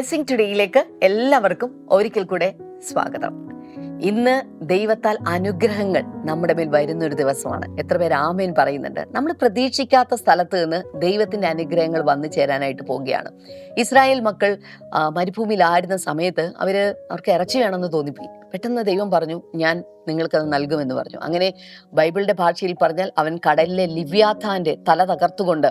Blessing ടുഡേയിലേക്ക് എല്ലാവർക്കും ഒരിക്കൽ കൂടെ സ്വാഗതം. ഇന്ന് ദൈവത്താൽ അനുഗ്രഹങ്ങൾ നമ്മുടെ മേൽ വരുന്ന ഒരു ദിവസമാണ്. എത്ര പേര് ആമേൻ പറയുന്നുണ്ട്. നമ്മൾ പ്രതീക്ഷിക്കാത്ത സ്ഥലത്ത് നിന്ന് ദൈവത്തിന്റെ അനുഗ്രഹങ്ങൾ വന്നു ചേരാനായിട്ട് പോവുകയാണ്. ഇസ്രായേൽ മക്കൾ മരുഭൂമിയിലായിരുന്ന സമയത്ത് അവർ അവർക്ക് ഇറച്ചി വേണമെന്ന് തോന്നിപ്പോയി. പെട്ടെന്ന് ദൈവം പറഞ്ഞു ഞാൻ നിങ്ങൾക്കത് നൽകുമെന്ന് പറഞ്ഞു. അങ്ങനെ ബൈബിളിന്റെ ഭാഷയിൽ പറഞ്ഞാൽ അവൻ കടലിലെ ലിവ്യാഥാന്റെ തല തകർത്തുകൊണ്ട്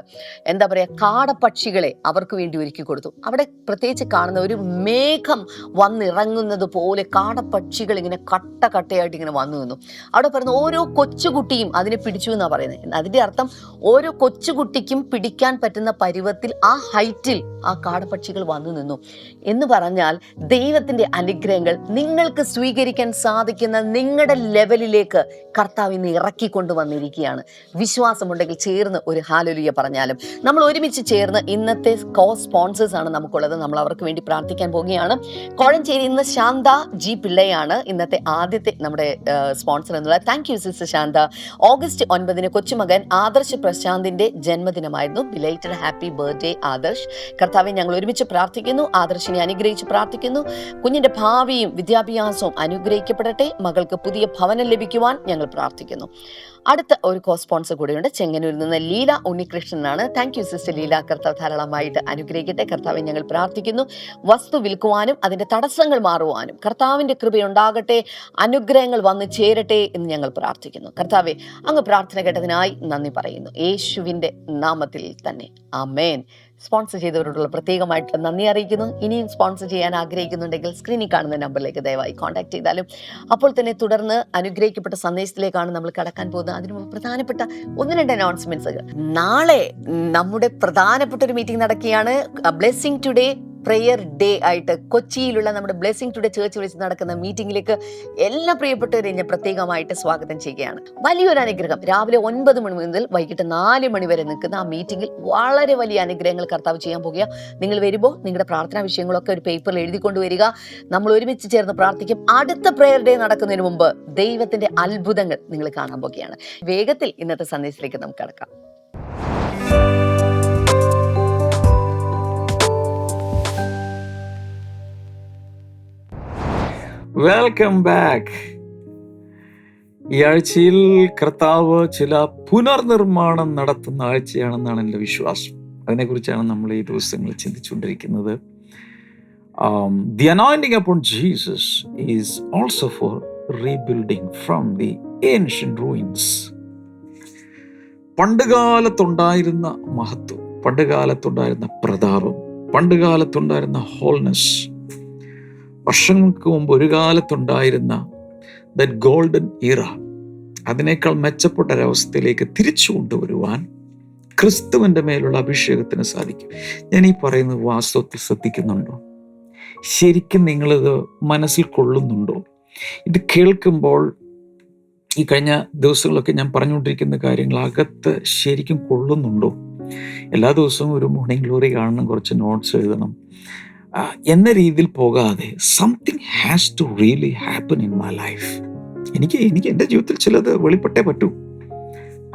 എന്താ പറയുക കാടപ്പക്ഷികളെ അവർക്ക് വേണ്ടി ഒരുക്കി കൊടുത്തു. അവിടെ പ്രത്യേകിച്ച് കാണുന്ന ഒരു മേഘം വന്നിറങ്ങുന്നത് പോലെ കാടപ്പക്ഷികൾ ഇങ്ങനെ കട്ട കട്ടയായിട്ട് ഇങ്ങനെ വന്നു നിന്നു. അവിടെ പറയുന്ന ഓരോ കൊച്ചുകുട്ടിയും അതിനെ പിടിച്ചു എന്നാണ് പറയുന്നത്. അതിന്റെ അർത്ഥം ഓരോ കൊച്ചുകുട്ടിക്കും പിടിക്കാൻ പറ്റുന്ന പരുവത്തിൽ ആ ഹൈറ്റിൽ ആ കാടപ്പക്ഷികൾ വന്നു നിന്നു. എന്ന് പറഞ്ഞാൽ ദൈവത്തിന്റെ അനുഗ്രഹങ്ങൾ നിങ്ങൾക്ക് സ്വീകരിക്കാൻ സാധിക്കുന്ന നിങ്ങളുടെ ലെവലിലേക്ക് കർത്താവ് ഇന്ന് ഇറക്കിക്കൊണ്ട് വന്നിരിക്കുകയാണ്. വിശ്വാസമുണ്ടെങ്കിൽ ചേർന്ന് ഒരു ഹാലൊലിയ പറഞ്ഞാലും. നമ്മൾ ഒരുമിച്ച് ചേർന്ന് ഇന്നത്തെ കോ സ്പോൺസേഴ്സ് ആണ് നമുക്കുള്ളത്. നമ്മൾ അവർക്ക് വേണ്ടി പ്രാർത്ഥിക്കാൻ പോവുകയാണ്. കോഴഞ്ചേരി ഇന്ന് ശാന്ത ജി പിള്ളയാണ് ഇന്നത്തെ ആദ്യത്തെ നമ്മുടെ സ്പോൺസർ എന്നുള്ളത്. Thank you sister Shantha. August ഒൻപതിന് കൊച്ചുമകൻ ആദർശ് പ്രശാന്തിന്റെ ജന്മദിനമായിരുന്നു. Belated happy birthday Adarsh. കർത്താവെ ഞങ്ങൾ ഒരുമിച്ച് പ്രാർത്ഥിക്കുന്നു. ആദർശിനെ അനുഗ്രഹിച്ച് പ്രാർത്ഥിക്കുന്നു. കുഞ്ഞിന്റെ ഭാവിയും വിദ്യാഭ്യാസവും അനുഗ്രഹിക്കപ്പെടട്ടെ. മകൾക്ക് പുതിയ ഭവനം ലഭിക്കുവാൻ ഞങ്ങൾ പ്രാർത്ഥിക്കുന്നു. അടുത്ത ഒരു കോ സ്പോൺസർ കൂടെയുണ്ട്. ചെങ്ങന്നൂരിൽ നിന്ന് Leela ഉണ്ണികൃഷ്ണനാണ്. Thank you sister Leela. കർത്താവ് ധാരാളമായിട്ട് അനുഗ്രഹിക്കട്ടെ. കർത്താവെ ഞങ്ങൾ പ്രാർത്ഥിക്കുന്നു. വസ്തു വിൽക്കുവാനും അതിന്റെ തടസ്സങ്ങൾ മാറുവാനും കർത്താവിന്റെ കൃപയുണ്ടാകട്ടെ. അനുഗ്രഹങ്ങൾ വന്നു ചേരട്ടെ എന്ന് ഞങ്ങൾ പ്രാർത്ഥിക്കുന്നു. കർത്താവെ അങ്ങ് പ്രാർത്ഥന കേട്ടതിനായി നന്ദി പറയുന്നു. യേശുവിന്റെ നാമത്തിൽ തന്നെ. ആമേൻ. സ്പോൺസർ ചെയ്തവരോടുള്ള പ്രത്യേകമായിട്ട് നന്ദി അറിയിക്കുന്നു. ഇനിയും സ്പോൺസർ ചെയ്യാൻ ആഗ്രഹിക്കുന്നുണ്ടെങ്കിൽ സ്ക്രീനിൽ കാണുന്ന നമ്പറിലേക്ക് ദയവായി കോൺടാക്ട് ചെയ്താലും അപ്പോൾ തന്നെ തുടർന്ന് അനുഗ്രഹിക്കപ്പെട്ട സന്ദേശത്തിലേക്കാണ് നമ്മൾ കടക്കാൻ പോകുന്നത്. അതിനു പ്രധാനപ്പെട്ട ഒന്ന് രണ്ട് അനൗൺസ്മെന്റ്സുകൾ നാളെ നമ്മുടെ പ്രധാനപ്പെട്ട ഒരു മീറ്റിംഗ് നടക്കുകയാണ്. ബ്ലെസ്സിങ് ടുഡേ പ്രെയർ ഡേ ആയിട്ട് കൊച്ചിയിലുള്ള നമ്മുടെ ബ്ലെസ്സിംഗ് ടുഡേ ചേർച്ച് വിളിച്ച് നടക്കുന്ന മീറ്റിംഗിലേക്ക് എല്ലാ പ്രിയപ്പെട്ടവരെയും ഞാൻ പ്രത്യേകമായിട്ട് സ്വാഗതം ചെയ്യുകയാണ്. വലിയൊരു അനുഗ്രഹം. രാവിലെ ഒൻപത് മണി മുതൽ വൈകിട്ട് നാല് മണി വരെ നിൽക്കുന്ന ആ മീറ്റിംഗിൽ വളരെ വലിയ അനുഗ്രഹങ്ങൾ കർത്താവ് ചെയ്യാൻ പോകുക. നിങ്ങൾ വരുമ്പോൾ നിങ്ങളുടെ പ്രാർത്ഥനാ വിഷയങ്ങളൊക്കെ ഒരു പേപ്പറിൽ എഴുതിക്കൊണ്ട് വരിക നമ്മൾ ഒരുമിച്ച് ചേർന്ന് പ്രാർത്ഥിക്കും. അടുത്ത പ്രെയർ ഡേ നടക്കുന്നതിന് മുമ്പ് ദൈവത്തിന്റെ അത്ഭുതങ്ങൾ നിങ്ങൾ കാണാൻ പോകുകയാണ്. വേഗത്തിൽ ഇന്നത്തെ സന്ദേശത്തിലേക്ക് നമുക്ക് കടക്കാം. വെൽക്കം ബാക്ക് ഈ ആഴ്ചയിൽ കർത്താവ് ചില പുനർനിർമ്മാണം നടത്തുന്ന ആഴ്ചയാണെന്നാണ് എന്റെ വിശ്വാസം. അതിനെക്കുറിച്ചാണ് നമ്മൾ ഈ ദിവസങ്ങൾ ചിന്തിച്ചുകൊണ്ടിരിക്കുന്നത്. The anointing upon Jesus is also for rebuilding from the ancient ruins പണ്ടുകാലത്തുണ്ടായിരുന്ന മഹത്വം പണ്ടുകാലത്തുണ്ടായിരുന്ന പ്രതാപം പണ്ടുകാലത്തുണ്ടായിരുന്ന ഹോൾനെസ് വർഷങ്ങൾക്ക് മുമ്പ് ഒരു കാലത്തുണ്ടായിരുന്ന ദറ്റ് ഗോൾഡൻ ഇറ അതിനേക്കാൾ മെച്ചപ്പെട്ട ഒരവസ്ഥയിലേക്ക് തിരിച്ചു കൊണ്ടുവരുവാൻ ക്രിസ്തുവിന്റെ മേലുള്ള അഭിഷേകത്തിന് സാധിക്കും. ഞാൻ ഈ പറയുന്നത് വാസ്തവത്തിൽ ശ്രദ്ധിക്കുന്നുണ്ടോ? ശരിക്കും നിങ്ങളിത് മനസ്സിൽ കൊള്ളുന്നുണ്ടോ? ഇത് കേൾക്കുമ്പോൾ ഈ കഴിഞ്ഞ ദിവസങ്ങളൊക്കെ ഞാൻ പറഞ്ഞുകൊണ്ടിരിക്കുന്ന കാര്യങ്ങൾ അകത്ത് ശരിക്കും കൊള്ളുന്നുണ്ടോ? എല്ലാ ദിവസവും ഒരു മോർണിംഗ് ഗ്ലോറി കാണണം കുറച്ച് നോട്ട്സ് എഴുതണം. എന്ന രീതിയിൽ പോകാതെ something has to really happen in my life എനിക്ക് എനിക്ക് എന്റെ ജീവിതത്തിൽ ചിലത് വെളിപ്പെട്ടേ പറ്റൂ.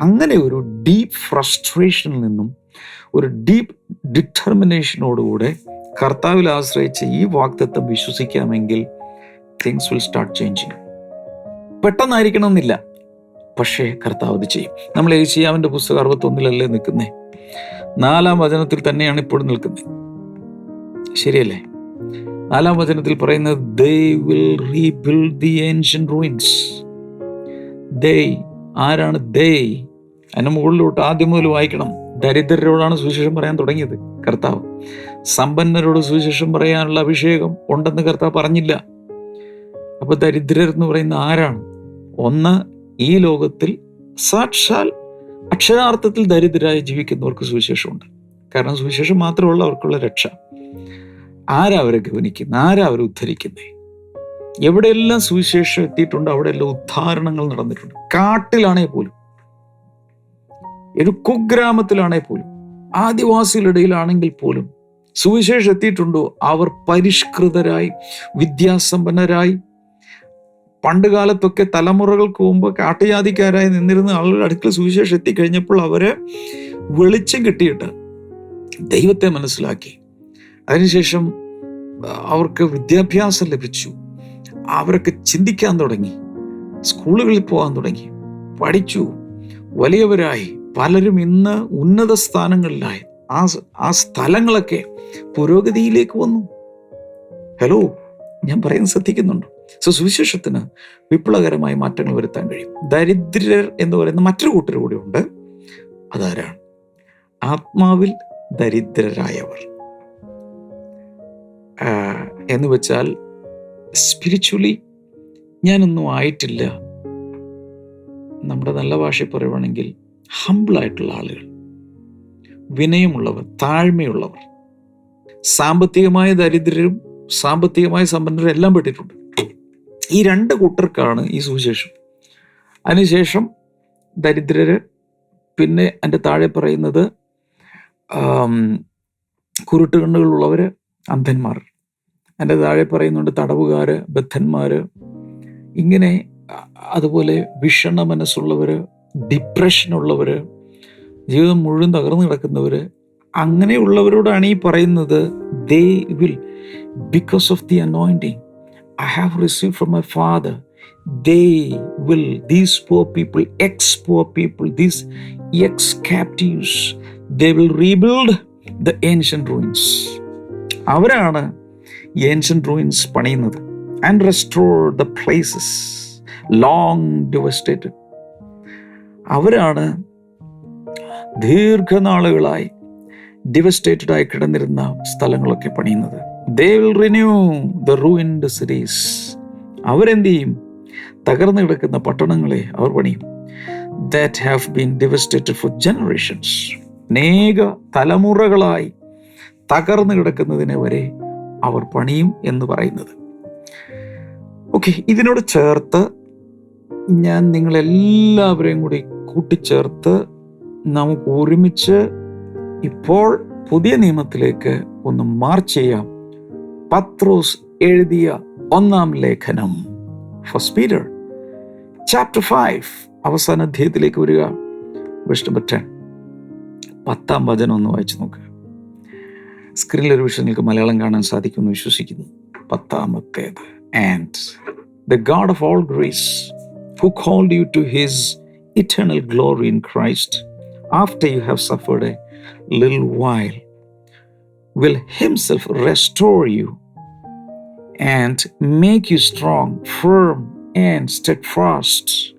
അങ്ങനെ ഒരു ഡീപ്പ് ഫ്രസ്ട്രേഷനിൽ നിന്നും ഒരു ഡീപ്പ് ഡിറ്റർമിനേഷനോടുകൂടെ കർത്താവിൽ ആശ്രയിച്ച് ഈ വാക്തത്വം വിശ്വസിക്കാമെങ്കിൽ തിങ്സ് വിൽ സ്റ്റാർട്ട് ചേഞ്ചിങ് പെട്ടെന്നായിരിക്കണമെന്നില്ല. പക്ഷേ കർത്താവ് അത് ചെയ്യും. നമ്മൾ ഏഷ്യാവിന്റെ പുസ്തകം അറുപത്തൊന്നിലല്ലേ നിൽക്കുന്നേ? നാലാം വചനത്തിൽ തന്നെയാണ് ഇപ്പോഴും നിൽക്കുന്നത് ശരിയല്ലേ? നാലാം വചനത്തിൽ പറയുന്നത് they will rebuild the ancient ruins they ആരാണ് ദേ അതിന് മുകളിലോട്ട് ആദ്യം മുതൽ വായിക്കണം. ദരിദ്രരോടാണ് സുവിശേഷം പറയാൻ തുടങ്ങിയത് കർത്താവ്. സമ്പന്നരോട് സുവിശേഷം പറയാനുള്ള അഭിഷേകം ഉണ്ടെന്ന് കർത്താവ് പറഞ്ഞില്ല. അപ്പോൾ ദരിദ്രർ എന്ന് പറയുന്ന ആരാണ്? ഒന്ന് ഈ ലോകത്തിൽ സാക്ഷാൽ അക്ഷരാർത്ഥത്തിൽ ദരിദ്രരായി ജീവിക്കുന്നവർക്ക് സുവിശേഷമുണ്ട്. കാരണം സുവിശേഷം മാത്രമുള്ള അവർക്കുള്ള രക്ഷ. ആരാ അവരെ ഗവനിക്കുന്നത് ആരാ അവരെ ഉദ്ധരിക്കുന്നത് എവിടെയെല്ലാം സുവിശേഷം എത്തിയിട്ടുണ്ട് അവിടെയെല്ലാം ഉദ്ധാരണങ്ങൾ നടന്നിട്ടുണ്ട്. കാട്ടിലാണേ പോലും. ഒരു കുഗ്രാമത്തിലാണേ പോലും. ആദിവാസികളുടെ ഇടയിലാണെങ്കിൽ പോലും സുവിശേഷം എത്തിയിട്ടുണ്ടോ? അവർ പരിഷ്കൃതരായി വിദ്യാസമ്പന്നരായി. പണ്ട് കാലത്തൊക്കെ തലമുറകൾക്ക് മുമ്പ് കാട്ടുജാതിക്കാരായി നിന്നിരുന്ന ആളുകളുടെ അടുക്കൽ സുവിശേഷം എത്തിക്കഴിഞ്ഞപ്പോൾ അവരെ വെളിച്ചം കിട്ടിയിട്ട് ദൈവത്തെ മനസ്സിലാക്കി. അതിനുശേഷം അവർക്ക് വിദ്യാഭ്യാസം ലഭിച്ചു. അവരൊക്കെ ചിന്തിക്കാൻ തുടങ്ങി. സ്കൂളുകളിൽ പോകാൻ തുടങ്ങി. പഠിച്ചു. വലിയവരായി. പലരും ഇന്ന് ഉന്നത സ്ഥാനങ്ങളിലായി. ആ ആ സ്ഥലങ്ങളൊക്കെ പുരോഗതിയിലേക്ക് വന്നു. ഹലോ ഞാൻ പറയുന്നത് ശ്രദ്ധിക്കുന്നുണ്ട്. സോ സുവിശേഷത്തിന് വിപ്ലവകരമായ മാറ്റങ്ങൾ വരുത്താൻ കഴിയും. ദരിദ്രർ എന്ന് പറയുന്ന മറ്റൊരു കൂട്ടർ കൂടെ ഉണ്ട്. അതാരാണ്? ആത്മാവിൽ ദരിദ്രരായവർ. എന്ന് വെച്ചാൽ സ്പിരിച്വലി ഞാനൊന്നും ആയിട്ടില്ല. നമ്മുടെ നല്ല ഭാഷയിൽ പറയുവാണെങ്കിൽ ഹമ്പിളായിട്ടുള്ള ആളുകൾ. വിനയമുള്ളവർ താഴ്മയുള്ളവർ. സാമ്പത്തികമായ ദരിദ്രരും സാമ്പത്തികമായ സമ്പന്നരും എല്ലാം പെട്ടിട്ടുണ്ട്. ഈ രണ്ട് കൂട്ടർക്കാണ് ഈ സുവിശേഷം. അതിനുശേഷം ദരിദ്രര് പിന്നെ എന്റെ താഴെ പറയുന്നത് ആം, കുരുട്ട് കണ്ണുകളുള്ളവര് അന്ധന്മാർ. എന്റെ താഴെ പറയുന്നുണ്ട് തടവുകാര് ബദ്ധന്മാർ ഇങ്ങനെ അതുപോലെ വിഷണ മനസ്സുള്ളവർ ഡിപ്രഷനുള്ളവർ ജീവിതം മുഴുവൻ തകർന്നു കിടക്കുന്നവർ അങ്ങനെയുള്ളവരോടാണ് ഈ പറയുന്നത് they will because of the anointing I have receive from my father they will these poor people ex poor people these ex captives they will rebuild the ancient ruins അവരാണ് ഏൻഷ്യൻ റൂയിൻസ് പണിയുന്നത് and restore the places long devastated അവരാണ് ദീർഘനാളുകളായി devastated ആയി കിടന്നിരുന്ന സ്ഥലങ്ങളൊക്കെ പണിയുന്നത്. They will renew the ruined cities അവരെന്ത് ചെയ്യും? തകർന്നു കിടക്കുന്ന പട്ടണങ്ങളെ അവർ പണിയും. That have been devastated for generations അനേക തലമുറകളായി തകർന്നു കിടക്കുന്നതിനെ വരെ അവർ പണിയും എന്ന് പറയുന്നത്. ഓക്കെ ഇതിനോട് ചേർത്ത് ഞാൻ നിങ്ങളെല്ലാവരെയും കൂടി കൂട്ടിച്ചേർത്ത് നമുക്ക് ഒരുമിച്ച് ഇപ്പോൾ പുതിയ നിയമത്തിലേക്ക് ഒന്ന് മാർച്ച് ചെയ്യാം. പത്രോസ് എഴുതിയ ഒന്നാം ലേഖനം ഫസ്റ്റ് പീറ്റർ ചാപ്റ്റർ ഫൈവ് അവസാന അധ്യായത്തിലേക്ക് വരിക. വിഷ്ണു പത്താം വചനം ഒന്ന് വായിച്ചു നോക്കുക സ്ക്രീനിൽ ഒരു നിങ്ങൾക്ക് മലയാളം കാണാൻ സാധിക്കുമെന്ന് വിശ്വസിക്കുന്നു. പത്താമത്തേത്. And the God of all grace who called you to his eternal glory in Christ after you have suffered a little while will himself restore you and make you strong, firm, and steadfast.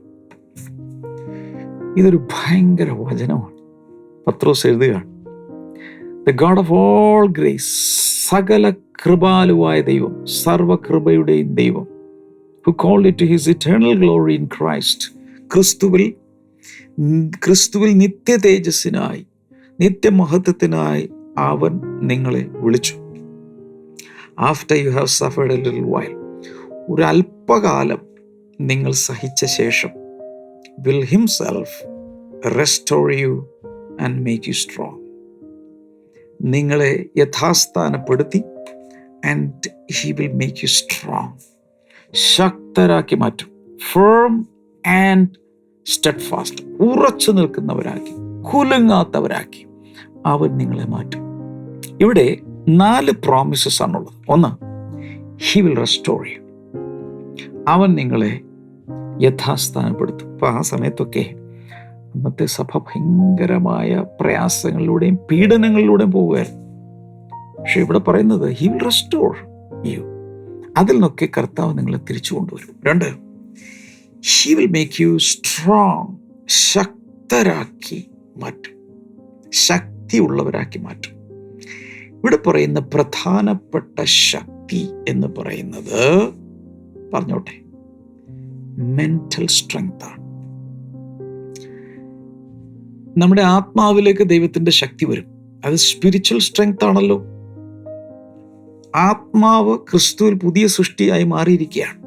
ഇതൊരു ഭയങ്കര വചനമാണ്. പത്രോസ് എഴുതുകയാണ്. The God of all grace സകല കൃപാലുവായ ദൈവം സർവകൃപയുടെയും ദൈവം who call it his eternal glory in Christ ക്രിസ്തുവിൽ ക്രിസ്തുവിൽ നിത്യ തേജസ്സിനായി നിത്യമഹത്വത്തിനായി അവൻ നിങ്ങളെ വിളിച്ചു. After you have suffered a little while ഒരു അല്പകാലം നിങ്ങൾ സഹിച്ച ശേഷം will himself restore you and make you strong നിങ്ങളെ യഥാസ്ഥാനപ്പെടുത്തി and he will make you strong ശക്തരാക്കി മാറ്റും. ഫേം ആൻഡ് സ്റ്റെഡ് ഫാസ്റ്റ് ഉറച്ചു നിൽക്കുന്നവരാക്കി കുലുങ്ങാത്തവരാക്കി അവൻ നിങ്ങളെ മാറ്റും. ഇവിടെ നാല് പ്രോമിസസ് ആണുള്ളത്. ഒന്ന് ഹി വിൽ റെസ്റ്റോർ യു അവൻ നിങ്ങളെ യഥാസ്ഥാനപ്പെടുത്തും. അപ്പോൾ ആ സമയത്തൊക്കെ അന്നത്തെ സഭ ഭയങ്കരമായ പ്രയാസങ്ങളിലൂടെയും പീഡനങ്ങളിലൂടെയും പോവുകയായിരുന്നു പക്ഷെ ഇവിടെ പറയുന്നത് ഹി വിൽ റെസ്റ്റോർ യു അതിൽ നിന്നൊക്കെ കർത്താവ് നിങ്ങളെ തിരിച്ചു കൊണ്ടുവരും. രണ്ട് he will make you strong ശക്തരാക്കി മാറ്റും. ശക്തിയുള്ളവരാക്കി മാറ്റും. ഇവിടെ പറയുന്ന പ്രധാനപ്പെട്ട ശക്തി എന്ന് പറയുന്നത് പറഞ്ഞോട്ടെ മെന്റൽ സ്ട്രെങ്ത് ആണ്. നമ്മുടെ ആത്മാവിലേക്ക് ദൈവത്തിന്റെ ശക്തി വരും. അത് സ്പിരിച്വൽ സ്ട്രെങ്ത് ആണല്ലോ. ആത്മാവ് ക്രിസ്തുവിൽ പുതിയ സൃഷ്ടിയായി മാറിയിരിക്കുകയാണ്.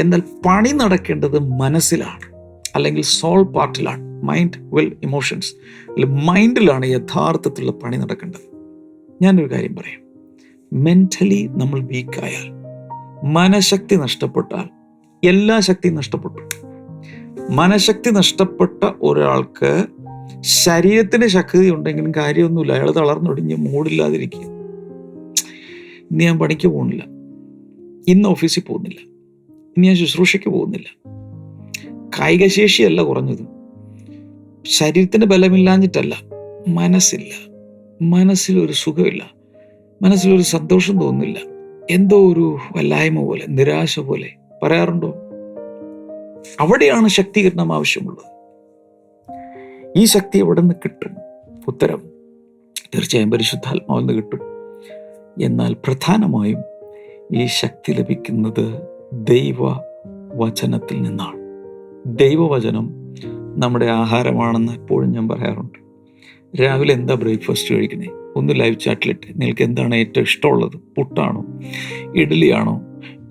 എന്നാൽ പണി നടക്കേണ്ടത് മനസ്സിലാണ്. അല്ലെങ്കിൽ സോൾ പാർട്ടിലാണ് മൈൻഡ് വിൽ ഇമോഷൻസ് അല്ലെങ്കിൽ മൈൻഡിലാണ് യഥാർത്ഥത്തിലുള്ള പണി നടക്കേണ്ടത്. ഞാനൊരു കാര്യം പറയാം. മെന്റലി നമ്മൾ വീക്കായാൽ മനഃശക്തി നഷ്ടപ്പെട്ടാൽ എല്ലാ ശക്തിയും നഷ്ടപ്പെട്ടു. മനഃശക്തി നഷ്ടപ്പെട്ട ഒരാൾക്ക് ശരീരത്തിന് ശക്തി ഉണ്ടെങ്കിലും കാര്യമൊന്നുമില്ല. അയാൾ തളർന്നൊടിഞ്ഞ് മൂടില്ലാതിരിക്കുക. ഇന്ന് ഞാൻ പണിക്ക് പോകുന്നില്ല. ഇന്ന് ഓഫീസിൽ പോകുന്നില്ല. ഇന്ന് ഞാൻ ശുശ്രൂഷയ്ക്ക് പോകുന്നില്ല. കായികശേഷിയല്ല കുറഞ്ഞത്. ശരീരത്തിന് ബലമില്ലാഞ്ഞിട്ടല്ല. മനസ്സില്ല. മനസ്സിലൊരു സുഖമില്ല. മനസ്സിലൊരു സന്തോഷം തോന്നുന്നില്ല. എന്തോ ഒരു വല്ലായ്മ പോലെ നിരാശ പോലെ പറയാറുണ്ടോ? അവിടെയാണ് ശക്തീകരണം ആവശ്യമുള്ളത്. ഈ ശക്തി എവിടെ നിന്ന് കിട്ടും? ഉത്തരം തീർച്ചയായും പരിശുദ്ധാത്മാവിൽ നിന്ന് കിട്ടും. എന്നാൽ പ്രധാനമായും ഈ ശക്തി ലഭിക്കുന്നത് ദൈവ വചനത്തിൽ നിന്നാണ്. ദൈവവചനം നമ്മുടെ ആഹാരമാണെന്ന് എപ്പോഴും ഞാൻ പറയാറുണ്ട്. രാവിലെ എന്താ ബ്രേക്ക്ഫാസ്റ്റ് കഴിക്കണേ ഒന്ന് ലൈവ് ചാറ്റിലിട്ട് നിങ്ങൾക്ക് എന്താണ് ഏറ്റവും ഇഷ്ടമുള്ളത്? പുട്ടാണോ? ഇഡ്ഡലിയാണോ?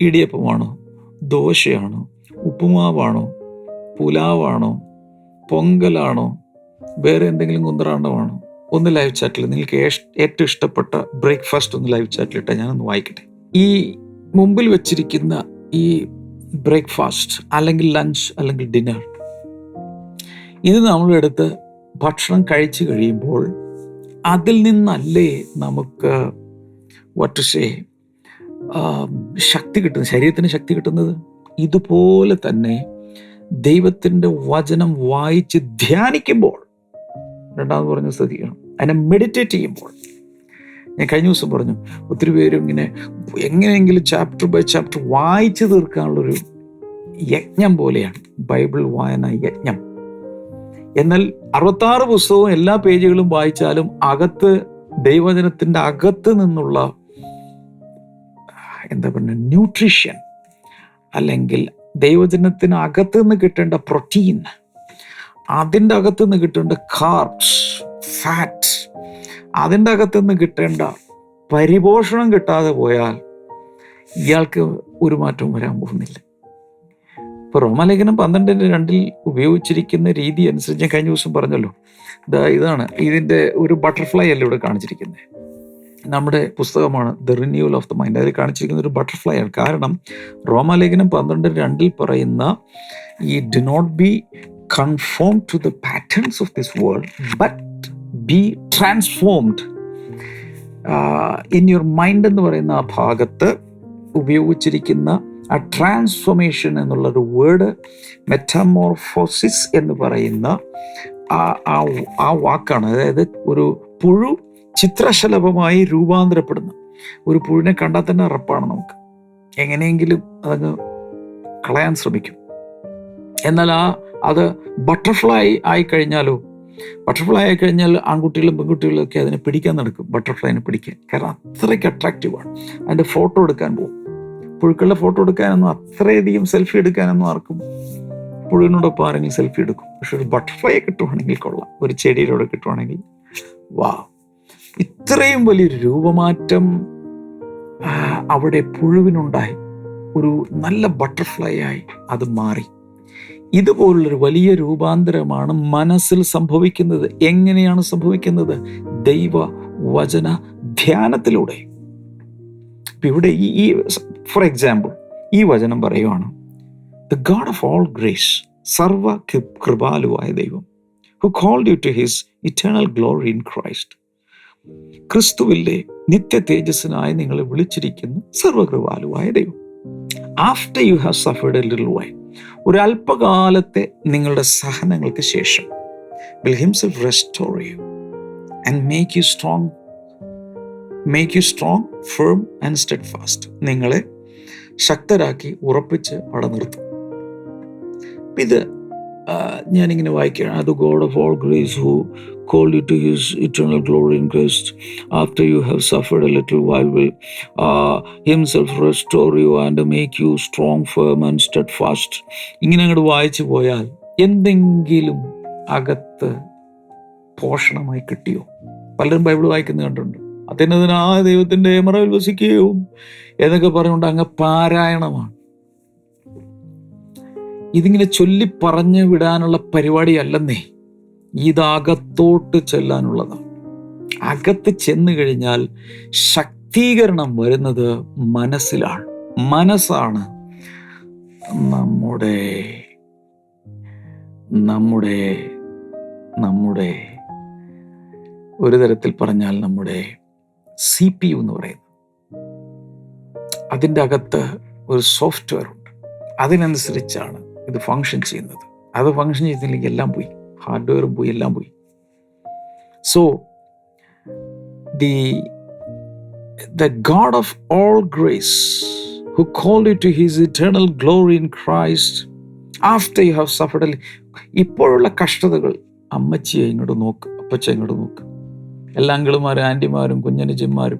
ഇടിയപ്പമാണോ? ദോശയാണോ? ഉപ്പുമാവാണോ? പുലാവാണോ? പൊങ്കലാണോ? വേറെ എന്തെങ്കിലും കുന്തറാണ്ടമാണോ ഒന്ന് ലൈവ് ചാറ്റിൽ നിങ്ങൾക്ക് ഏറ്റവും ഇഷ്ടപ്പെട്ട ബ്രേക്ക്ഫാസ്റ്റ് ഒന്ന് ലൈവ് ചാറ്റിൽ ചാറ്റിലിട്ട് ഞാനൊന്ന് വായിക്കട്ടെ. ഈ മുമ്പിൽ വെച്ചിരിക്കുന്ന ഈ ബ്രേക്ക്ഫാസ്റ്റ് അല്ലെങ്കിൽ ലഞ്ച് അല്ലെങ്കിൽ ഡിന്നർ ഇത് നമ്മളെടുത്ത് ഭക്ഷണം കഴിച്ചു കഴിയുമ്പോൾ അതിൽ നിന്നല്ലേ നമുക്ക് വട്ടശേ ശക്തി കിട്ടുന്നത്? ശരീരത്തിന് ശക്തി കിട്ടുന്നത്? ഇതുപോലെ തന്നെ ദൈവത്തിന്റെ വചനം വായിച്ച് ധ്യാനിക്കുമ്പോൾ രണ്ടാമത് പറഞ്ഞ ശ്രദ്ധിക്കണം. അതിനെ മെഡിറ്റേറ്റ് ചെയ്യുമ്പോൾ. ഞാൻ കഴിഞ്ഞ ദിവസം പറഞ്ഞു ഒത്തിരി പേരും ഇങ്ങനെ എങ്ങനെയെങ്കിലും ചാപ്റ്റർ ബൈ ചാപ്റ്റർ വായിച്ചു തീർക്കാനുള്ളൊരു യജ്ഞം പോലെയാണ്. ബൈബിൾ വായന യജ്ഞം. എന്നാൽ അറുപത്താറ് പുസ്തകവും എല്ലാ പേജുകളും വായിച്ചാലും അകത്ത് ദൈവജനത്തിന്റെ അകത്ത് നിന്നുള്ള എന്താ പറയുക ന്യൂട്രീഷൻ അല്ലെങ്കിൽ ദൈവജനത്തിന് അകത്ത് നിന്ന് കിട്ടേണ്ട പ്രോട്ടീൻ അതിന്റെ അകത്ത് നിന്ന് കിട്ടേണ്ട കാർബ്സ് ഫാറ്റ് അതിന്റെ അകത്ത് നിന്ന് കിട്ടേണ്ട പരിപോഷണം കിട്ടാതെ പോയാൽ ഇയാൾക്ക് ഒരു മാറ്റവും വരാൻ പോകുന്നില്ല. ഇപ്പൊ റോമലേഖനം പന്ത്രണ്ടിന്റെ രണ്ടിൽ ഉപയോഗിച്ചിരിക്കുന്ന രീതി അനുസരിച്ച് ഞാൻ കഴിഞ്ഞ ദിവസം പറഞ്ഞല്ലോ. ഇതാ ഇതാണ് ഇതിന്റെ ഒരു ബട്ടർഫ്ലൈ അല്ല ഇവിടെ കാണിച്ചിരിക്കുന്നത്? നമ്മുടെ പുസ്തകമാണ് the renewal of the mind അതിൽ കാണിച്ചിരിക്കുന്ന ഒരു ബട്ടർഫ്ലൈ ആണ്. കാരണം റോമാലേഖനം പന്ത്രണ്ട് രണ്ടിൽ പറയുന്ന ഈ do not be conform to the patterns of this world, but be transformed. In your mind എന്ന് പറയുന്ന ആ ഭാഗത്ത് ഉപയോഗിച്ചിരിക്കുന്ന ആ ട്രാൻസ്ഫോർമേഷൻ എന്നുള്ളൊരു വേർഡ് മെറ്റമോർഫോസിസ് എന്ന് പറയുന്ന ആ ആ വാക്കാണ്. അതായത് ഒരു പുഴു ചിത്രശലഭമായി രൂപാന്തരപ്പെടുന്ന. ഒരു പുഴുവിനെ കണ്ടാൽ തന്നെ ഉറപ്പാണ് നമുക്ക്. എങ്ങനെയെങ്കിലും അതങ്ങ് കളയാൻ ശ്രമിക്കും. എന്നാൽ ആ അത് ബട്ടർഫ്ലൈ ആയി കഴിഞ്ഞാലോ ബട്ടർഫ്ലൈ ആയി കഴിഞ്ഞാൽ ആൺകുട്ടികളും പെൺകുട്ടികളും ഒക്കെ അതിനെ പിടിക്കാൻ നടക്കും. ബട്ടർഫ്ലൈനെ പിടിക്കാൻ. കാരണം അത്രയ്ക്ക് അട്രാക്റ്റീവാണ് അതിന്റെ ഫോട്ടോ എടുക്കാൻ പോകും. പുഴുക്കളുടെ ഫോട്ടോ എടുക്കാനൊന്നും അത്രയധികം സെൽഫി എടുക്കാനൊന്നും ആർക്കും പുഴുവിനോടൊപ്പം ആരെങ്കിലും സെൽഫി എടുക്കും. പക്ഷെ ഒരു ബട്ടർഫ്ലൈ കിട്ടുവാണെങ്കിൽ കൊള്ളാം. ഒരു ചെടിയിലൂടെ കിട്ടുവാണെങ്കിൽ. വാ ഇത്രയും വലിയൊരു രൂപമാറ്റം അവിടെ പുഴുവിനുണ്ടായി. ഒരു നല്ല ബട്ടർഫ്ലൈ ആയി അത് മാറി. ഇതുപോലുള്ളൊരു വലിയ രൂപാന്തരമാണ് മനസ്സിൽ സംഭവിക്കുന്നത്. എങ്ങനെയാണ് സംഭവിക്കുന്നത്? ദൈവ വചന ധ്യാനത്തിലൂടെ. ഇപ്പം ഇവിടെ ഈ ഈ ഫോർ എക്സാമ്പിൾ ഈ വചനം പറയുവാണ് the God of all grace സർവ കൃപാലുവായ ദൈവം who called you to his eternal glory in Christ ക്രിസ്തുവിലെ നിത്യ തേജസ്സിനായി നിങ്ങളെ വിളിച്ചിരിക്കുന്ന സർവകൃപാലുവായ ദൈവം. After you have suffered a little while ഒരു അല്പകാലത്തെ നിങ്ങളുടെ സഹനങ്ങൾക്ക് ശേഷം. Will himself restore you and make you strong make you strong firm and steadfast നിങ്ങളെ ശക്തരാക്കി ഉറപ്പിച്ച് അവിടെ നിർത്തും ഇത് ഞാനിങ്ങനെ വായിക്കുകയാണ്. അത് God of all grace who call you to his eternal glory in Christ after you have suffered a little while will himself restore you and make you strong firm and steadfast ഇങ്ങനെ അങ്ങോട്ട് വായിച്ചു പോയാൽ എന്തെങ്കിലും അകത്ത് പോഷണമായി കിട്ടിയോ? പലരും Bible വായിക്കുന്നത് കണ്ടിട്ടുണ്ട്. ആ ദൈവത്തിന്റെ മറവിൽ വസിക്കുകയും? എന്നൊക്കെ പറഞ്ഞുകൊണ്ട് അങ്ങ് പാരായണമാണ്. ഇതിങ്ങനെ ചൊല്ലി പറഞ്ഞു വിടാനുള്ള പരിപാടി പരിപാടിയല്ലെന്നേ. ഇതകത്തോട്ട് ചെല്ലാനുള്ളതാണ് അകത്ത് ചെന്ന് കഴിഞ്ഞാൽ ശക്തീകരണം വരുന്നത് മനസ്സിലാണ്. മനസ്സാണ് നമ്മുടെ നമ്മുടെ നമ്മുടെ ഒരു തരത്തിൽ പറഞ്ഞാൽ നമ്മുടെ സി പി യു എന്ന് പറയുന്നത്. അതിന്റെ അകത്ത് ഒരു സോഫ്റ്റ്വെയർ ഉണ്ട്. അതിനനുസരിച്ചാണ് ഇത് ഫങ്ഷൻ ചെയ്യുന്നത്. അത് ഫങ്ഷൻ ചെയ്തില്ലെങ്കിൽ എല്ലാം പോയി. ഹാർഡ്വെയർ പോയി എല്ലാം പോയി. So the the God of all grace who you to his eternal glory in Christ after you have suffered a ഇപ്പോഴുള്ള കഷ്ടതകൾ അമ്മച്ചിയെ ഇങ്ങോട്ട് നോക്ക് അപ്പച്ച ഇങ്ങോട്ട് നോക്ക്. എല്ലാ അങ്കിളുമാരും ആന്റിമാരും കുഞ്ഞനുജന്മാരും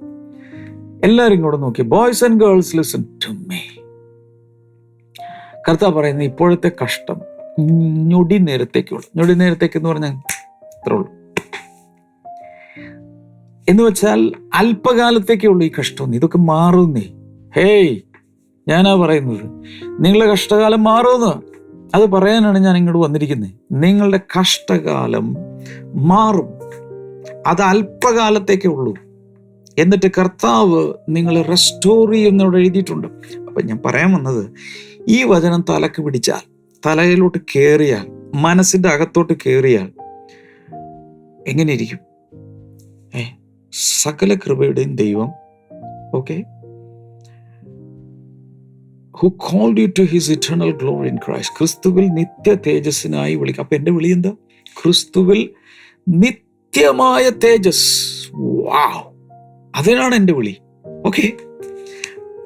എല്ലാവരും ഇങ്ങോട്ട് നോക്കി. Boys and girls listen to me കർത്താവ് പറയുന്നത് ഇപ്പോഴത്തെ കഷ്ടം ഞൊടി നേരത്തേക്കുള്ളൂ ഞൊടി നേരത്തേക്ക് എന്ന് പറഞ്ഞാൽ ഇത്രേ ഉള്ളൂ. എന്ന് വെച്ചാൽ അല്പകാലത്തേക്കേ ഈ കഷ്ടം. ഇതൊക്കെ മാറുന്നേ. ഹേയ് ഞാനാ പറയുന്നത്. നിങ്ങളുടെ കഷ്ടകാലം മാറുമെന്ന്. അത് പറയാനാണ് ഞാൻ ഇങ്ങോട്ട് വന്നിരിക്കുന്നത്. നിങ്ങളുടെ കഷ്ടകാലം മാറും. അത് അല്പകാലത്തേക്കേ ഉള്ളൂ. എന്നിട്ട് കർത്താവ് നിങ്ങളെ റെസ്റ്റോർ ചെയ്യുന്നവിടെ എഴുതിയിട്ടുണ്ട്. അപ്പം ഞാൻ പറയാൻ വന്നത് ഈ വചനം തലക്ക് പിടിച്ചാൽ തലയിലോട്ട് കയറിയാൽ മനസ്സിന്റെ അകത്തോട്ട് കയറിയാൽ എങ്ങനെയിരിക്കും? ഏ സകല കൃപയുടെയും ദൈവം okay? Who called you to his eternal glory in Christ ക്രിസ്തുവിൽ നിത്യ തേജസ്സിനായി വിളിക്കും. അപ്പം എന്റെ വിളി എന്താ? ക്രിസ്തുവിൽ നിത്യമായ തേജസ്. വാവ് അതിനാണ് എന്റെ വിളി. Okay?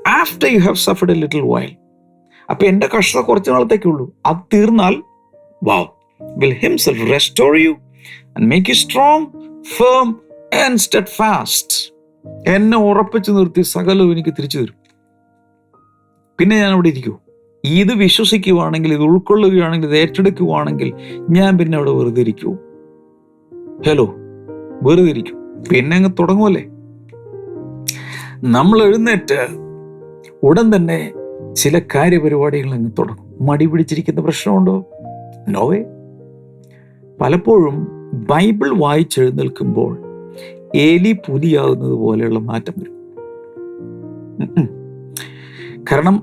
After you have suffered a little while അപ്പൊ എന്റെ കഷ്ടത കുറച്ച് നാളത്തേക്കുള്ളൂ അത് തീർന്നാൽ wow. Will himself restore you and make you strong firm and steadfast എന്നെ ഉറപ്പിച്ചു നിർത്തി സകലവും എനിക്ക് തിരിച്ചു തരും. പിന്നെ ഞാൻ അവിടെ ഇരിക്കൂ. ഇത് വിശ്വസിക്കുവാണെങ്കിൽ ഇത് ഉൾക്കൊള്ളുകയാണെങ്കിൽ ഇത് ഏറ്റെടുക്കുവാണെങ്കിൽ ഞാൻ പിന്നെ അവിടെ വെറുതെ ഇരിക്കൂ. ഹലോ വെറുതെ ഇരിക്കും. പിന്നെ അങ്ങ് തുടങ്ങുമല്ലേ നമ്മൾ എഴുന്നേറ്റ് ഉടൻ തന്നെ ചില കാര്യപരിപാടികൾ അങ്ങ് തുടങ്ങും. മടി പിടിച്ചിരിക്കുന്ന പ്രശ്നമുണ്ടോ? നോവേ പലപ്പോഴും ബൈബിൾ വായിച്ചെഴുന്നേൽക്കുമ്പോൾ ഏലി പുലിയാകുന്നത് പോലെയുള്ള മാറ്റം വരും. കാരണം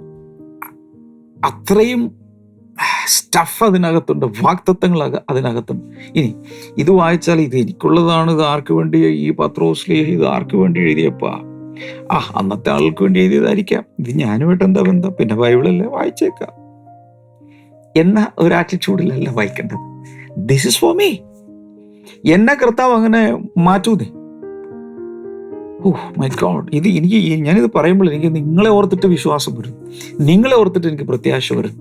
അത്രയും സ്റ്റഫ് അതിനകത്തുണ്ട് വാക്തത്വങ്ങൾ അതിനകത്തുണ്ട്. ഇനി ഇത് വായിച്ചാൽ ഇത് എനിക്കുള്ളതാണ് ഇത് ആർക്ക് വേണ്ടി ഈ പത്രോസ്ലേഹി ഇത് ആർക്ക് വേണ്ടി എഴുതിയപ്പാ? ആ അന്നത്തെ ആൾക്ക് വേണ്ടി എഴുതിയതായിരിക്കാം. ഇത് ഞാനുമായിട്ട് എന്താ ബന്ധം? പിന്നെ ബൈബിളല്ലേ വായിച്ചേക്കാം. എന്ന ഒരു ആറ്റിറ്റ്യൂഡിലല്ല വായിക്കേണ്ടത്? ദിസ് ഇസ് ഫോർ മീ എന്നെ കർത്താവ് അങ്ങനെ മാറ്റൂന്നേ? ഓ മൈ ഗോഡ് ഇത് എനിക്ക് ഞാനിത് പറയുമ്പോൾ എനിക്ക് നിങ്ങളെ ഓർത്തിട്ട് വിശ്വാസം വരും നിങ്ങളെ ഓർത്തിട്ട് എനിക്ക് പ്രത്യാശ വരും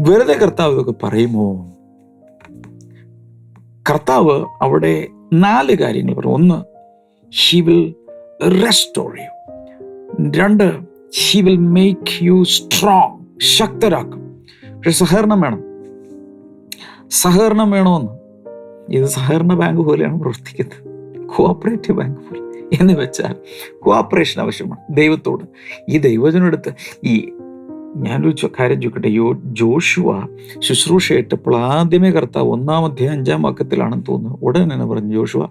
വെറുതെ കർത്താവ് ഇതൊക്കെ പറയുമോ? കർത്താവ് അവിടെ നാല് കാര്യങ്ങൾ പറയും ഒന്ന് ഷി വിൽ റെസ്റ്റോർ യു രണ്ട് he will make you strong ശക്തരാക്കും. പക്ഷെ സഹകരണം വേണം. സഹകരണം വേണമെന്ന് ഇത് സഹകരണ ബാങ്ക് പോലെയാണ് പ്രവർത്തിക്കുന്നത്. കോഓപ്പറേറ്റീവ് ബാങ്ക് പോലെ. എന്ന് വെച്ചാൽ കോഓപ്പറേഷൻ ആവശ്യമാണ്. ദൈവത്തോട്. ഈ ദൈവജനെടുത്ത് ഈ ഞാനൊരു കാര്യം ചോദിക്കട്ടെ. യോ ജോഷുവ ശുശ്രൂഷയിട്ടപ്പോൾ ആദ്യമേ കർത്താവ് ഒന്നാമധ്യേ അഞ്ചാം വാക്യത്തിലാണെന്ന് തോന്നുന്നു. ഉടൻ തന്നെ പറഞ്ഞു ജോഷുവ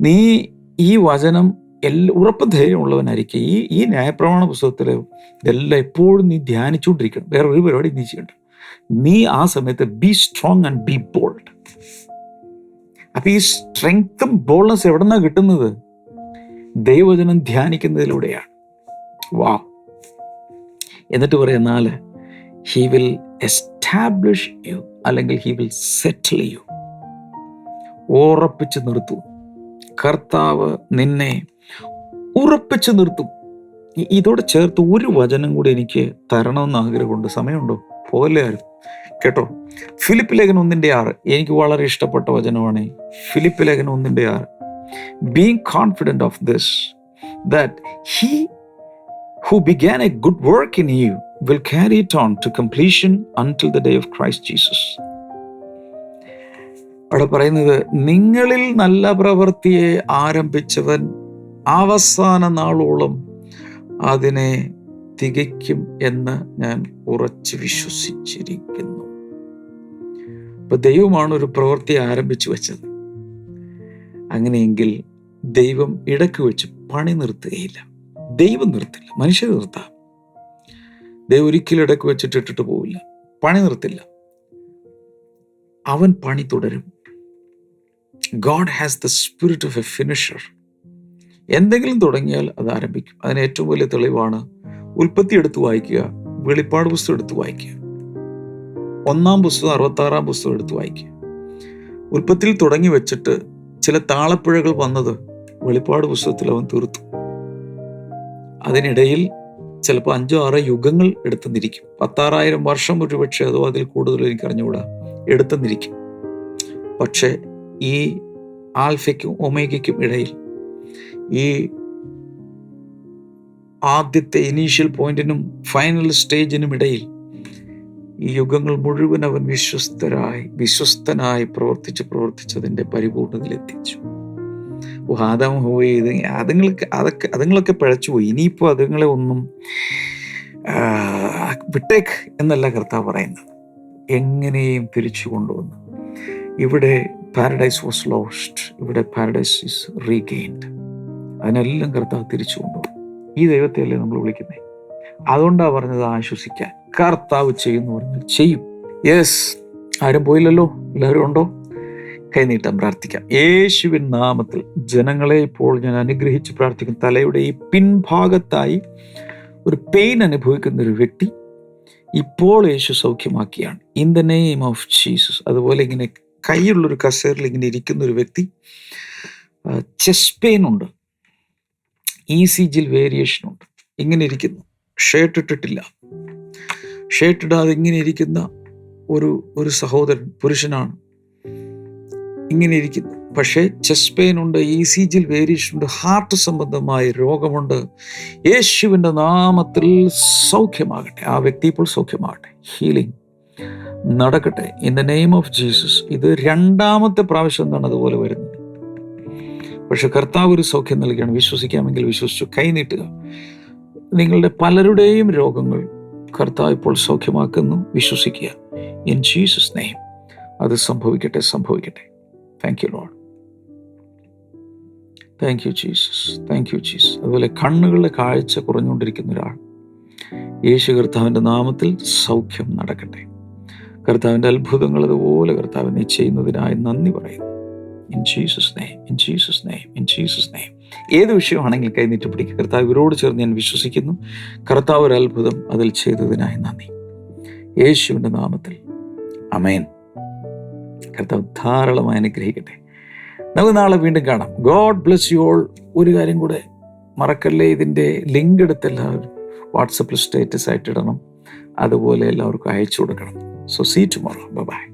നീ ഈ വചനം എല്ലാ ഉറപ്പ് ധൈര്യമുള്ളവനായിരിക്കും ഈ ഈ ന്യായപ്രമാണ പുസ്തകത്തിൽ ഇതെല്ലാം എപ്പോഴും നീ ധ്യാനിച്ചുകൊണ്ടിരിക്കണം വേറെ ഒരു പരിപാടി നീ ചെയ്യണ്ട. നീ ആ സമയത്ത് be strong and be bold അപ്പൊ ഈ സ്ട്രെങ്ത്തും ബോൾഡ്നസ് എവിടെ നിന്നാണ് കിട്ടുന്നത്? ദൈവജനം ധ്യാനിക്കുന്നതിലൂടെയാണ്. വാ എന്നിട്ട് പറയുന്നാൽ ഹി വിൽ എസ്റ്റാബ്ലിഷ് യു അല്ലെങ്കിൽ ഹി വിൽ സെറ്റിൽ യു ഉറപ്പിച്ച് നിർത്തു. കർത്താവ് നിന്നെ ഉറപ്പിച്ച് നിർത്തും. ഇതോടെ ചേർത്ത് ഒരു വചനം കൂടി എനിക്ക് തരണമെന്ന് ആഗ്രഹമുണ്ട്. സമയമുണ്ടോ? പോലെ ആരും. കേട്ടോ? ഫിലിപ്പ് ലേഖൻ ഒന്നിന്റെ ആറ്. എനിക്ക് വളരെ ഇഷ്ടപ്പെട്ട വചനമാണ് ഫിലിപ്പ് ലേഖൻ ഒന്നിന്റെ ആറ്. Being confident of this that he who began a good work in you will carry it on to completion until the day of Christ Jesus അവിടെ പറയുന്നത് നിങ്ങളിൽ നല്ല പ്രവൃത്തിയെ ആരംഭിച്ചവൻ അവസാന നാളോളം അതിനെ തികയ്ക്കും എന്ന് ഞാൻ ഉറച്ച് വിശ്വസിച്ചിരിക്കുന്നു. ഇപ്പൊ ദൈവമാണ് ഒരു പ്രവൃത്തി ആരംഭിച്ചു വെച്ചത്. അങ്ങനെയെങ്കിൽ ദൈവം ഇടയ്ക്ക് വെച്ച് പണി നിർത്തുകയില്ല. ദൈവം നിർത്തില്ല. മനുഷ്യർ നിർത്താം. ദൈവം ഒരിക്കലും ഇടയ്ക്ക് വെച്ചിട്ട് ഇട്ടിട്ട് പോവില്ല. പണി നിർത്തില്ല. അവൻ പണി തുടരും. God has the spirit of a finisher എന്തെങ്കിലും തുടങ്ങിയാൽ അത് ആരംഭിക്കും. അതിന് ഏറ്റവും വലിയ തെളിവാണ് ഉൽപ്പത്തി എടുത്ത് വായിക്കുക വെളിപ്പാട് പുസ്തകം എടുത്ത് വായിക്കുക. ഒന്നാം പുസ്തകം അറുപത്താറാം പുസ്തകം എടുത്ത് വായിക്കുക. ഉൽപ്പത്തിയിൽ തുടങ്ങി വെച്ചിട്ട് ചില താളപ്പുഴകൾ വന്നത് വെളിപ്പാട് പുസ്തകത്തിൽ അവൻ തീർത്തു. അതിനിടയിൽ ചിലപ്പോൾ അഞ്ചോ ആറോ യുഗങ്ങൾ എടുത്തെന്നിരിക്കും. പത്താറായിരം വർഷം ഒരുപക്ഷെ അതോ അതിൽ കൂടുതൽ എനിക്ക് അറിഞ്ഞുകൂടാ എടുത്തെന്നിരിക്കും. പക്ഷേ ഈ ആൽഫയ്ക്കും ഒമേഗയ്ക്കും ഇടയിൽ ഈ ആദ്യത്തെ ഇനീഷ്യൽ പോയിന്റിനും ഫൈനൽ സ്റ്റേജിനും ഇടയിൽ ഈ യുഗങ്ങൾ മുഴുവൻ അവൻ വിശ്വസ്തരായി വിശ്വസ്തനായി പ്രവർത്തിച്ച് പ്രവർത്തിച്ചതിന്റെ പരിപൂർണതയിലെത്തിച്ചു ഓ ആദാം ഹോ ഇത് അതുങ്ങൾക്ക് അതൊക്കെ അതുങ്ങളൊക്കെ പിഴച്ചുപോയി ഇനിയിപ്പോൾ അതുങ്ങളെ ഒന്നും വിട്ടേക്ക് എന്നല്ല കർത്താവ് പറയുന്നത്. എങ്ങനെയും തിരിച്ചു കൊണ്ടുവന്നു. ഇവിടെ പാരഡൈസ് വാസ് ലോസ്റ്റ് ഇവിടെ പാരഡൈസ് ഇസ് റീഗെയിൻഡ് അതിനെല്ലാം കർത്താവ് തിരിച്ചു കൊണ്ടുപോകും. ഈ ദൈവത്തെയല്ലേ നമ്മൾ വിളിക്കുന്നത് അതുകൊണ്ടാണ് പറഞ്ഞത് ആശ്വസിക്കാൻ. കർത്താവ് ചെയ്യുന്നു പറഞ്ഞാൽ ചെയ്യും. യെസ് ആരും പോയില്ലല്ലോ? എല്ലാവരും ഉണ്ടോ? കൈനീട്ടാൻ പ്രാർത്ഥിക്കാം. യേശുവിൻ നാമത്തിൽ ജനങ്ങളെ ഇപ്പോൾ ഞാൻ അനുഗ്രഹിച്ച് പ്രാർത്ഥിക്കും തലയുടെ ഈ പിൻഭാഗത്തായി ഒരു പെയിൻ അനുഭവിക്കുന്ന ഒരു വ്യക്തി ഇപ്പോൾ യേശു സൗഖ്യമാക്കിയാണ്. In the name of Jesus അതുപോലെ ഇങ്ങനെ കൈയുള്ളൊരു കസേറിൽ ഇങ്ങനെ ഇരിക്കുന്ന ഒരു വ്യക്തി ചെസ്റ്റ് പെയിൻ ഉണ്ട്. ഇ സി ജിൽ വേരിയേഷൻ ഉണ്ട്. ഇങ്ങനെ ഇരിക്കുന്നു. ഷർട്ട് ഇട്ടിട്ടില്ല. ഷർട്ട് ഇടാതെ ഇങ്ങനെ ഇരിക്കുന്ന ഒരു ഒരു സഹോദരൻ പുരുഷനാണ്. ഇങ്ങനെ ഇരിക്കുന്നു. പക്ഷേ ചെസ്റ്റ് പെയിൻ ഉണ്ട് ഇ സി വേരിയേഷൻ ഉണ്ട് ഹാർട്ട് സംബന്ധമായ രോഗമുണ്ട്. യേശുവിന്റെ നാമത്തിൽ സൗഖ്യമാകട്ടെ. ആ വ്യക്തി ഇപ്പോൾ സൗഖ്യമാകട്ടെ. ഹീലിംഗ് നടക്കട്ടെ. In the name of Jesus ഇത് രണ്ടാമത്തെ പ്രാവശ്യം എന്താണ് അതുപോലെ വരുന്നത്? പക്ഷെ കർത്താവ് ഒരു സൗഖ്യം നൽകുകയാണ് വിശ്വസിക്കാമെങ്കിൽ വിശ്വസിച്ചു കൈനീട്ടുക നിങ്ങളുടെ പലരുടെയും രോഗങ്ങൾ കർത്താവ് ഇപ്പോൾ സൗഖ്യമാക്കുന്നു. വിശ്വസിക്കുക. ഇൻ ജീസസ് നെയിം അത് സംഭവിക്കട്ടെ സംഭവിക്കട്ടെ. Thank you lord thank you Jesus thank you Jesus അതുപോലെ കണ്ണുകളുടെ കാഴ്ച കുറഞ്ഞുകൊണ്ടിരിക്കുന്ന ഒരാൾ. യേശു കർത്താവിന്റെ നാമത്തിൽ സൗഖ്യം നടക്കട്ടെ. കർത്താവിന്റെ അത്ഭുതങ്ങൾ അതുപോലെ കർത്താവിനെ ചെയ്യുന്നതിനായി നന്ദി പറയുന്നു. In Jesus name in Jesus name in Jesus name ഏത് വിഷയമാണെങ്കിൽ കൈനീട്ടി പിടിക്കുക. കർത്താവ് ഇവരോട് ചേർന്ന് ഞാൻ വിശ്വസിക്കുന്നു. കർത്താവ് ഒരു അത്ഭുതം അതിൽ ചെയ്തതിനായി നന്ദി. യേശുവിന്റെ നാമത്തിൽ. അമേൻ കർത്താവ് ധാരാളമായി അനുഗ്രഹിക്കട്ടെ. നമുക്ക് നാളെ വീണ്ടും കാണാം. God bless you all. ഒരു കാര്യം കൂടെ മറക്കല്ലേ ഇതിന്റെ ലിങ്ക് എടുത്ത് എല്ലാവരും വാട്സപ്പിൽ സ്റ്റേറ്റസ് ആയിട്ട് ഇടണം. അതുപോലെ എല്ലാവർക്കും അയച്ചു കൊടുക്കണം. So see tomorrow bye